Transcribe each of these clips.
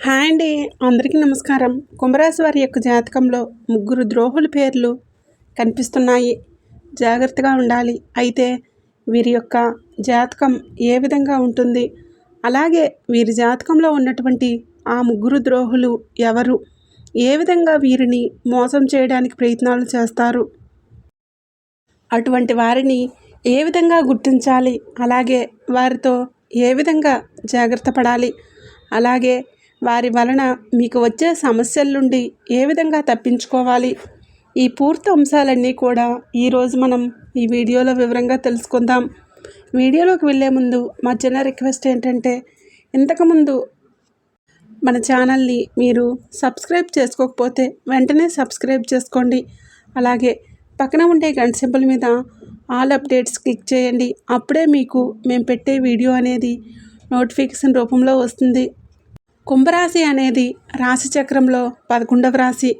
Hi అండి. అందరికీ నమస్కారం. కుంభరాశి వారి యొక్క జాతకంలో ముగ్గురు ద్రోహుల పేర్లు కనిపిస్తున్నాయి. జాగ్రత్తగా ఉండాలి. అయితే వీరి యొక్క జాతకం ఏ విధంగా ఉంటుంది? అలాగే వీరి జాతకంలో ఉన్నటువంటి ఆ ముగ్గురు ద్రోహులు ఎవరు? ఏ విధంగా వీరిని మోసం చేయడానికి ప్రయత్నాలు చేస్తారు? అటువంటి వారిని ఏ విధంగా గుర్తించాలి? అలాగే వారితో ఏ విధంగా జాగ్రత్త పడాలి? అలాగే వారి వలన మీకు వచ్చే సమస్యల నుండి ఏ విధంగా తప్పించుకోవాలి? ఈ పూర్తి అంశాలన్నీ కూడా ఈరోజు మనం ఈ వీడియోలో వివరంగా తెలుసుకుందాం. వీడియోలోకి వెళ్ళే ముందు మా చిన్న రిక్వెస్ట్ ఏంటంటే ఇంతకుముందు మన ఛానల్ని మీరు సబ్స్క్రైబ్ చేసుకోకపోతే వెంటనే సబ్స్క్రైబ్ చేసుకోండి. అలాగే పక్కన ఉండే గంట సింబల్ మీద ఆల్ అప్డేట్స్ క్లిక్ చేయండి. అప్పుడే మీకు మేము పెట్టే వీడియో అనేది నోటిఫికేషన్ రూపంలో వస్తుంది. కుంభరాశి అనేది రాశిచక్రంలో పదకొండవ రాశి.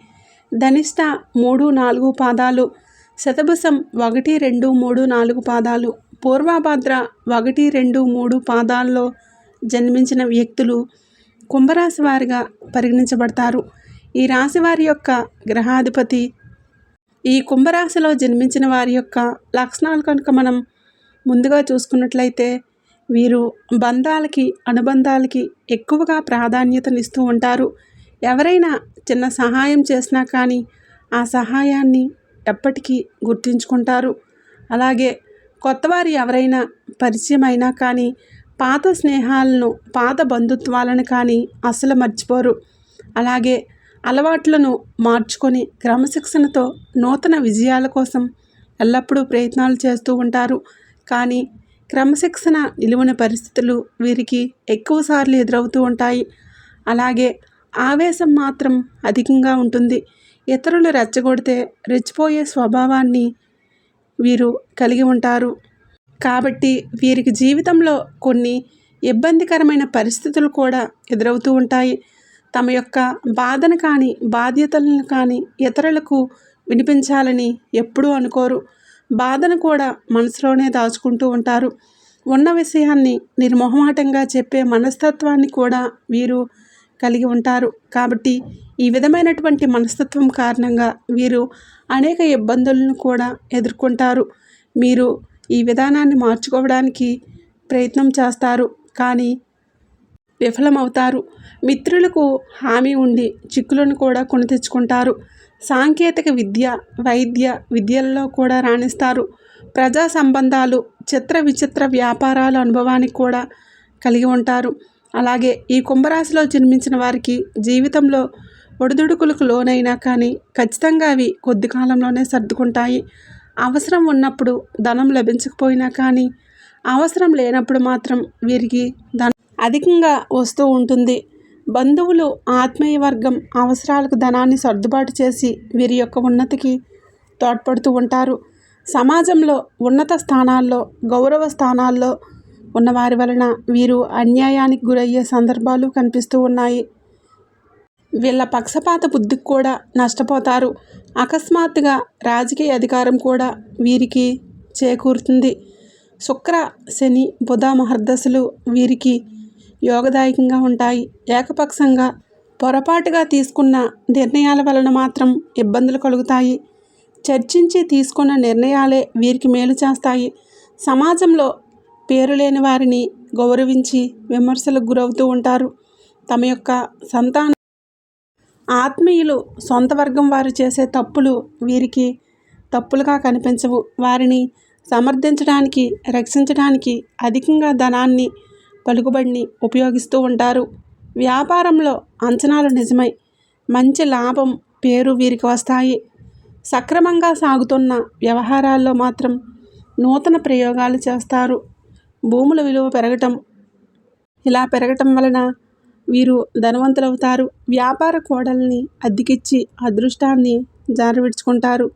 ధనిష్ట మూడు నాలుగు పాదాలు శతభుసం ఒకటి రెండు మూడు నాలుగు పాదాలు పూర్వభద్ర ఒకటి రెండు మూడు పాదాల్లో జన్మించిన వ్యక్తులు కుంభరాశి వారిగా పరిగణించబడతారు. ఈ రాశి వారి యొక్క గ్రహాధిపతి ఈ కుంభరాశిలో జన్మించిన వారి యొక్క లక్షణాలు కనుక మనం ముందుగా చూసుకున్నట్లయితే వీరు బంధాలకి అనుబంధాలకి ఎక్కువగా ప్రాధాన్యతనిస్తూ ఉంటారు. ఎవరైనా చిన్న సహాయం చేసినా కానీ ఆ సహాయాన్ని ఎప్పటికీ గుర్తించుకుంటారు. అలాగే కొత్తవారు ఎవరైనా పరిచయం అయినా కానీ పాత స్నేహాలను పాత బంధుత్వాలను కానీ అసలు మర్చిపోరు. అలాగే అలవాట్లను మార్చుకొని క్రమశిక్షణతో నూతన విజయాల కోసం ఎల్లప్పుడూ ప్రయత్నాలు చేస్తూ ఉంటారు. కానీ క్రమశిక్షణ నిలువని పరిస్థితులు వీరికి ఎక్కువసార్లు ఎదురవుతూ ఉంటాయి. అలాగే ఆవేశం మాత్రం అధికంగా ఉంటుంది. ఇతరులు రెచ్చగొడితే రెచ్చిపోయే స్వభావాన్ని వీరు కలిగి ఉంటారు. కాబట్టి వీరికి జీవితంలో కొన్ని ఇబ్బందికరమైన పరిస్థితులు కూడా ఎదురవుతూ ఉంటాయి. తమ యొక్క బాధను కానీ బాధ్యతలను కానీ ఇతరులకు వినిపించాలని ఎప్పుడూ అనుకోరు. బాధను కూడా మనసులోనే దాచుకుంటూ ఉంటారు. ఉన్న విషయాన్ని నిర్మోహమాటంగా చెప్పే మనస్తత్వాన్ని కూడా వీరు కలిగి ఉంటారు. కాబట్టి ఈ విధమైనటువంటి మనస్తత్వం కారణంగా వీరు అనేక ఇబ్బందులను కూడా ఎదుర్కొంటారు. మీరు ఈ విధానాన్ని మార్చుకోవడానికి ప్రయత్నం చేస్తారు. కానీ విఫలమవుతారు. మిత్రులకు హామీ ఉండి చిక్కులను కూడా కొని తెచ్చుకుంటారు. సాంకేతిక విద్య వైద్య విద్యల్లో కూడా రాణిస్తారు. ప్రజా సంబంధాలు చిత్ర విచిత్ర వ్యాపారాల అనుభవానికి కూడా కలిగి ఉంటారు. అలాగే ఈ కుంభరాశిలో జన్మించిన వారికి జీవితంలో ఒడిదుడుకులకు లోనైనా కానీ ఖచ్చితంగా అవి కొద్ది కాలంలోనే సర్దుకుంటాయి. అవసరం ఉన్నప్పుడు ధనం లభించకపోయినా కానీ అవసరం లేనప్పుడు మాత్రం వీరికి ధనం అధికంగా వస్తూ ఉంటుంది. బంధువులు ఆత్మీయ వర్గం అవసరాలకు ధనాన్ని సర్దుబాటు చేసి వీరి యొక్క ఉన్నతికి తోడ్పడుతూ ఉంటారు. సమాజంలో ఉన్నత స్థానాల్లో గౌరవ స్థానాల్లో ఉన్నవారి వలన వీరు అన్యాయానికి గురయ్యే సందర్భాలు కనిపిస్తూ ఉన్నాయి. వీళ్ళ పక్షపాత బుద్ధికి కూడా నష్టపోతారు. అకస్మాత్తుగా రాజకీయ అధికారం కూడా వీరికి చేకూరుతుంది. శుక్ర శని బుధ మహర్దశలు వీరికి యోగదాయకంగా ఉంటాయి. ఏకపక్షంగా పొరపాటుగా తీసుకున్న నిర్ణయాల వలన మాత్రం ఇబ్బందులు కలుగుతాయి. చర్చించి తీసుకున్న నిర్ణయాలే వీరికి మేలు చేస్తాయి. సమాజంలో పేరు లేని వారిని గౌరవించి విమర్శలకు గురవుతూ ఉంటారు. తమ యొక్క సంతాన ఆత్మీయులు సొంత వర్గం వారు చేసే తప్పులు వీరికి తప్పులుగా కనిపించవు. వారిని సమర్థించడానికి రక్షించడానికి అధికంగా ధనాన్ని పలుకుబడిని ఉపయోగిస్తూ ఉంటారు. వ్యాపారంలో అంచనాలు నిజమై మంచి లాభం పేరు వీరికి వస్తాయి. సక్రమంగా సాగుతున్న వ్యవహారాల్లో మాత్రం నూతన ప్రయోగాలు చేస్తారు. భూముల విలువ పెరగటం ఇలా పెరగటం వలన వీరు ధనవంతులవుతారు. వ్యాపార కోడల్ని అద్దెకిచ్చి అదృష్టాన్ని జారవిడ్చుకుంటారు.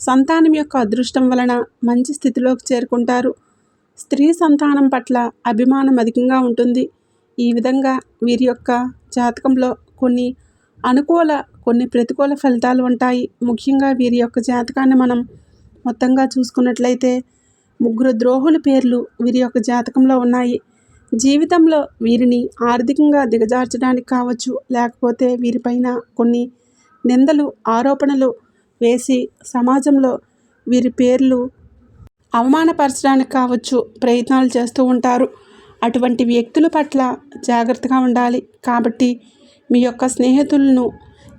సంతానం యొక్క అదృష్టం వలన మంచి స్థితిలోకి చేరుకుంటారు. స్త్రీ సంతానం పట్ల అభిమానం అధికంగా ఉంటుంది. ఈ విధంగా వీరి యొక్క జాతకంలో కొన్ని అనుకూల కొన్ని ప్రతికూల ఫలితాలు ఉంటాయి. ముఖ్యంగా వీరి యొక్క జాతకాన్ని మనం మొత్తంగా చూసుకున్నట్లయితే ముగ్గురు ద్రోహుల పేర్లు వీరి యొక్క జాతకంలో ఉన్నాయి. జీవితంలో వీరిని ఆర్థికంగా దిగజార్చడానికి కావచ్చు లేకపోతే వీరిపైన కొన్ని నిందలు ఆరోపణలు వేసి సమాజంలో వీరి పేర్లు అవమానపరచడానికి కావచ్చు ప్రయత్నాలు చేస్తూ ఉంటారు. అటువంటి వ్యక్తుల పట్ల జాగ్రత్తగా ఉండాలి. కాబట్టి మీ యొక్క స్నేహితులను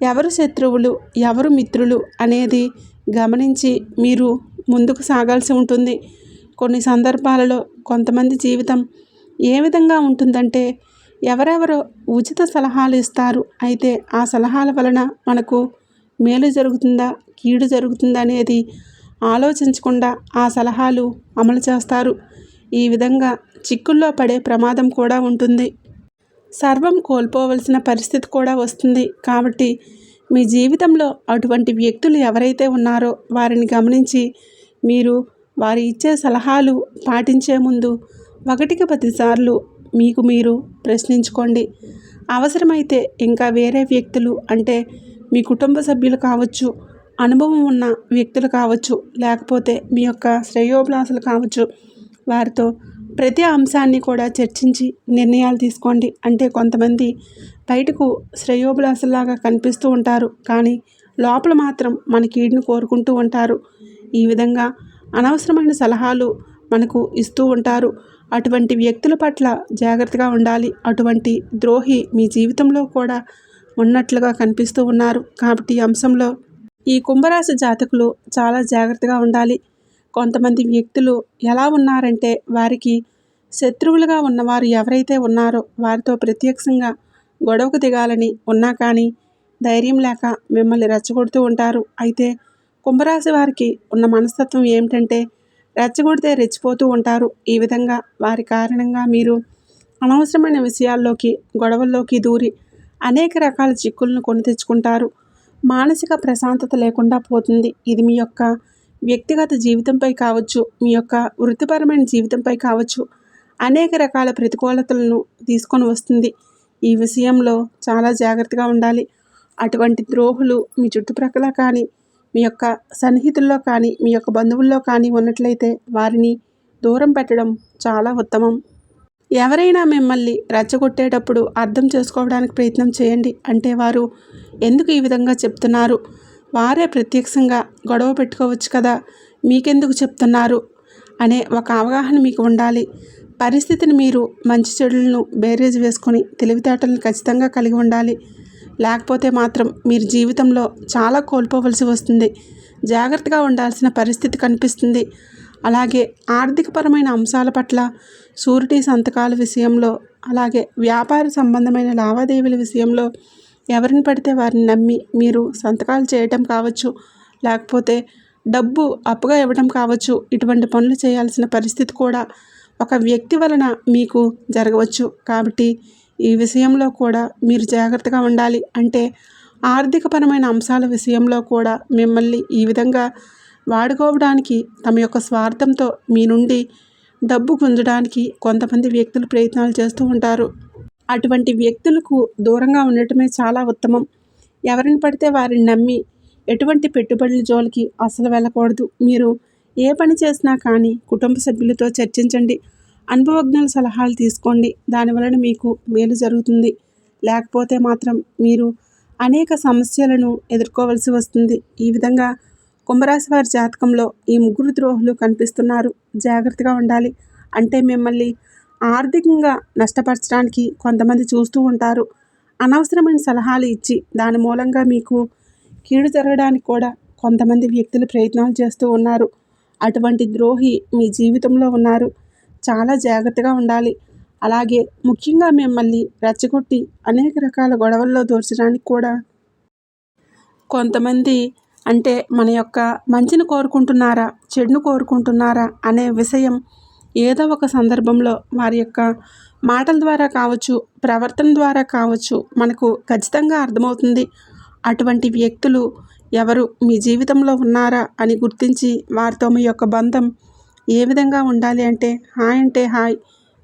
ఎవరు శత్రువులు ఎవరు మిత్రులు అనేది గమనించి మీరు ముందుకు సాగాల్సి ఉంటుంది. కొన్ని సందర్భాలలో కొంతమంది జీవితం ఏ విధంగా ఉంటుందంటే ఎవరెవరు ఉచిత సలహాలు ఇస్తారు అయితే ఆ సలహాల వలన మనకు మేలు జరుగుతుందా కీడు జరుగుతుందా అనేది ఆలోచించకుండా ఆ సలహాలు అమలు చేస్తారు. ఈ విధంగా చిక్కుల్లో పడే ప్రమాదం కూడా ఉంటుంది. సర్వం కోల్పోవలసిన పరిస్థితి కూడా వస్తుంది. కాబట్టి మీ జీవితంలో అటువంటి వ్యక్తులు ఎవరైతే ఉన్నారో వారిని గమనించి మీరు వారి ఇచ్చే సలహాలు పాటించే ముందు ఒకటికి పదిసార్లు మీకు మీరు ప్రశ్నించుకోండి. అవసరమైతే ఇంకా వేరే వ్యక్తులు అంటే మీ కుటుంబ సభ్యులు కావచ్చు అనుభవం ఉన్న వ్యక్తులు కావచ్చు లేకపోతే మీ యొక్క శ్రేయోభిలాసులు కావచ్చు వారితో ప్రతి అంశాన్ని కూడా చర్చించి నిర్ణయాలు తీసుకోండి. అంటే కొంతమంది బయటకు శ్రేయోభిలాసులాగా కనిపిస్తూ ఉంటారు కానీ లోపల మాత్రం మన కీడును కోరుకుంటూ ఉంటారు. ఈ విధంగా అనవసరమైన సలహాలు మనకు ఇస్తూ ఉంటారు. అటువంటి వ్యక్తుల పట్ల జాగ్రత్తగా ఉండాలి. అటువంటి ద్రోహి మీ జీవితంలో కూడా ఉన్నట్లుగా కనిపిస్తూ ఉన్నారు. కాబట్టి ఈ అంశంలో ఈ కుంభరాశి జాతకులు చాలా జాగ్రత్తగా ఉండాలి. కొంతమంది వ్యక్తులు ఎలా ఉన్నారంటే వారికి శత్రువులుగా ఉన్నవారు ఎవరైతే ఉన్నారో వారితో ప్రత్యక్షంగా గొడవకు దిగాలని ఉన్నా కానీ ధైర్యం లేక మిమ్మల్ని రెచ్చగొడుతూ ఉంటారు. అయితే కుంభరాశి వారికి ఉన్న మనస్తత్వం ఏమిటంటే రెచ్చగొడితే రెచ్చిపోతూ ఉంటారు. ఈ విధంగా వారి కారణంగా మీరు అనవసరమైన విషయాల్లోకి గొడవల్లోకి దూరి అనేక రకాల చిక్కులను కొని తెచ్చుకుంటారు. మానసిక ప్రశాంతత లేకుండా పోతుంది. ఇది మీ యొక్క వ్యక్తిగత జీవితంపై కావచ్చు మీ యొక్క వృత్తిపరమైన జీవితంపై కావచ్చు. అనేక రకాల ప్రతికూలతలను తీసుకొని వస్తుంది. ఈ విషయంలో చాలా జాగ్రత్తగా ఉండాలి. అటువంటి ద్రోహులు మీ చుట్టుప్రక్కల కానీ మీ యొక్క సన్నిహితుల్లో కానీ మీ యొక్క బంధువుల్లో కానీ ఉన్నట్లయితే వారిని దూరం పెట్టడం చాలా ఉత్తమం. ఎవరైనా మిమ్మల్ని రెచ్చగొట్టేటప్పుడు అర్థం చేసుకోవడానికి ప్రయత్నం చేయండి. అంటే వారు ఎందుకు ఈ విధంగా చెప్తున్నారు? వారే ప్రత్యక్షంగా గొడవ పెట్టుకోవచ్చు కదా మీకెందుకు చెప్తున్నారు? అనే ఒక అవగాహన మీకు ఉండాలి. పరిస్థితిని మీరు మంచి చెడులను బేరేజ్ వేసుకొని తెలివితేటలను ఖచ్చితంగా కలిగి ఉండాలి. లేకపోతే మాత్రం మీరు జీవితంలో చాలా కోల్పోవలసి వస్తుంది. జాగ్రత్తగా ఉండాల్సిన పరిస్థితి కనిపిస్తుంది. అలాగే ఆర్థికపరమైన అంశాల పట్ల సూరిటీ సంతకాల విషయంలో అలాగే వ్యాపార సంబంధమైన లావాదేవీల విషయంలో ఎవరిని పడితే వారిని నమ్మి మీరు సంతకాలు చేయటం కావచ్చు లేకపోతే డబ్బు అప్పుగా ఇవ్వడం కావచ్చు ఇటువంటి పనులు చేయాల్సిన పరిస్థితి కూడా ఒక వ్యక్తి వలన మీకు జరగవచ్చు. కాబట్టి ఈ విషయంలో కూడా మీరు జాగ్రత్తగా ఉండాలి. అంటే ఆర్థికపరమైన అంశాల విషయంలో కూడా మిమ్మల్ని ఈ విధంగా వాడుకోవడానికి తమ యొక్క స్వార్థంతో మీ నుండి డబ్బు గుంజడానికి కొంతమంది వ్యక్తులు ప్రయత్నాలు చేస్తూ ఉంటారు. అటువంటి వ్యక్తులకు దూరంగా ఉండటమే చాలా ఉత్తమం. ఎవరిని పడితే వారిని నమ్మి ఎటువంటి పెట్టుబడుల జోలికి అసలు వెళ్ళకూడదు. మీరు ఏ పని చేసినా కానీ కుటుంబ సభ్యులతో చర్చించండి. అనుభవజ్ఞుల సలహాలు తీసుకోండి. దానివలన మీకు మేలు జరుగుతుంది. లేకపోతే మాత్రం మీరు అనేక సమస్యలను ఎదుర్కోవలసి వస్తుంది. ఈ విధంగా కుంభరాశి వారి జాతకంలో ఈ ముగ్గురు ద్రోహులు కనిపిస్తున్నారు. జాగ్రత్తగా ఉండాలి. అంటే మిమ్మల్ని ఆర్థికంగా నష్టపరచడానికి కొంతమంది చూస్తూ ఉంటారు. అనవసరమైన సలహాలు ఇచ్చి దాని మూలంగా మీకు కీడు జరగడానికి కూడా కొంతమంది వ్యక్తులు ప్రయత్నాలు చేస్తూ ఉన్నారు. అటువంటి ద్రోహి మీ జీవితంలో ఉన్నారు. చాలా జాగ్రత్తగా ఉండాలి. అలాగే ముఖ్యంగా మిమ్మల్ని రెచ్చగొట్టి అనేక రకాల గొడవల్లో దోర్చడానికి కూడా కొంతమంది అంటే మన యొక్క మంచిని కోరుకుంటున్నారా చెడును కోరుకుంటున్నారా అనే విషయం ఏదో ఒక సందర్భంలో వారి యొక్క మాటల ద్వారా కావచ్చు ప్రవర్తన ద్వారా కావచ్చు మనకు ఖచ్చితంగా అర్థమవుతుంది. అటువంటి వ్యక్తులు ఎవరు మీ జీవితంలో ఉన్నారా అని గుర్తించి వారితో మీ యొక్క బంధం ఏ విధంగా ఉండాలి అంటే హాయ్ అంటే హాయ్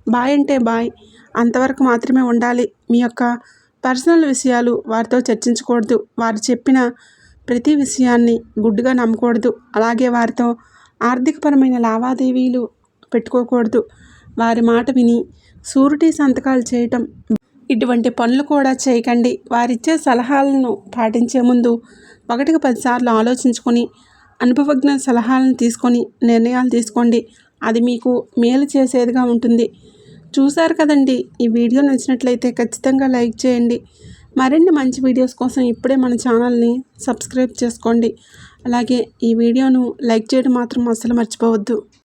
బాయ్ అంటే బాయ్ అంతవరకు మాత్రమే ఉండాలి. మీ యొక్క పర్సనల్ విషయాలు వారితో చర్చించకూడదు. వారు చెప్పిన ప్రతి విషయాన్ని గుడ్డుగా నమ్మకూడదు. అలాగే వారితో ఆర్థికపరమైన లావాదేవీలు పెట్టుకోకూడదు. వారి మాట విని సూరిటీ సంతకాలు చేయటం ఇటువంటి పనులు కూడా చేయకండి. వారిచ్చే సలహాలను పాటించే ముందు ఒకటికి పదిసార్లు ఆలోచించుకొని అనుభవజ్ఞ సలహాలను తీసుకొని నిర్ణయాలు తీసుకోండి. అది మీకు మేలు చేసేదిగా ఉంటుంది. చూశారు కదండి? ఈ వీడియో నచ్చినట్లయితే ఖచ్చితంగా లైక్ చేయండి. మరిన్ని మంచి వీడియోస్ కోసం ఇప్పుడే మన ఛానల్ని సబ్స్క్రైబ్ చేసుకోండి. అలాగే ఈ వీడియోను లైక్ చేయడం మాత్రం అస్సలు మర్చిపోవద్దు.